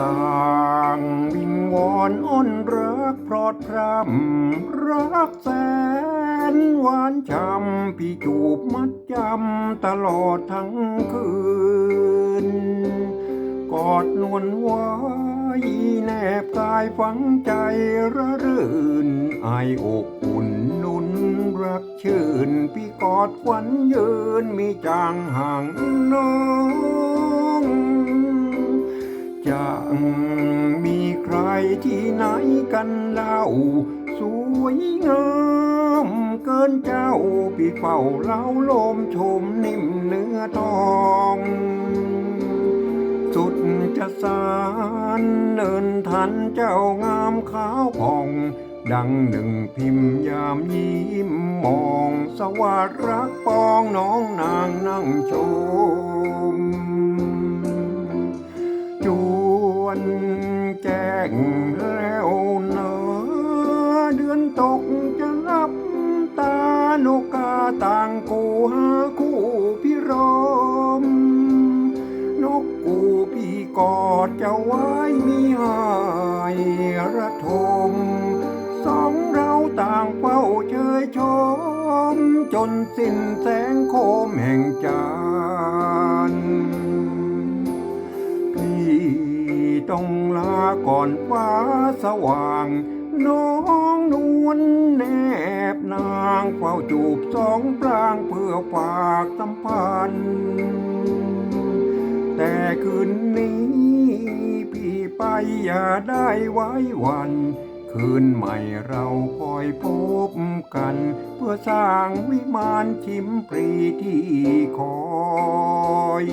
ต่างวิงวอนอ้อนรักพรอดพรำรักแสนหวานช่ำพี่จูบมัดจำตลอดทั้งคืน กอดนวลไว้แนบกายฝังใจระรื่นไออกอุ่นนุนรักชื่น พี่กอดควันยืนมีจางห่างน้อง มีใครที่ไหนกันเล่า สวยงามเกินเจ้าพี่เฝ้าเล่าลมชมนิ่มเนื้อทองสุดจะสารเนินทันเจ้างามขาวผ่อง ดังหนึ่งพิมพ์ยามยิ้มมอง สวัสดรักปองน้องนางนั่งชม ต่างกูหาคู่พี่รมนกกูพี่กอดจะไว้มีหายระทมสองเราต่างเฝ้าเชยชม จนสิ้นแสงโคมแห่งจันพี่ต้องลาก่อนฟ้าสว่าง น้องนวลแนบนาจูบสองปรางเพื่อฝากสัมพันธ์แต่คืนนี้พี่ไปอย่าได้ไว้วัน คืนใหม่เราคอยพบกัน เพื่อสร้างวิมานชิมปรีที่คอย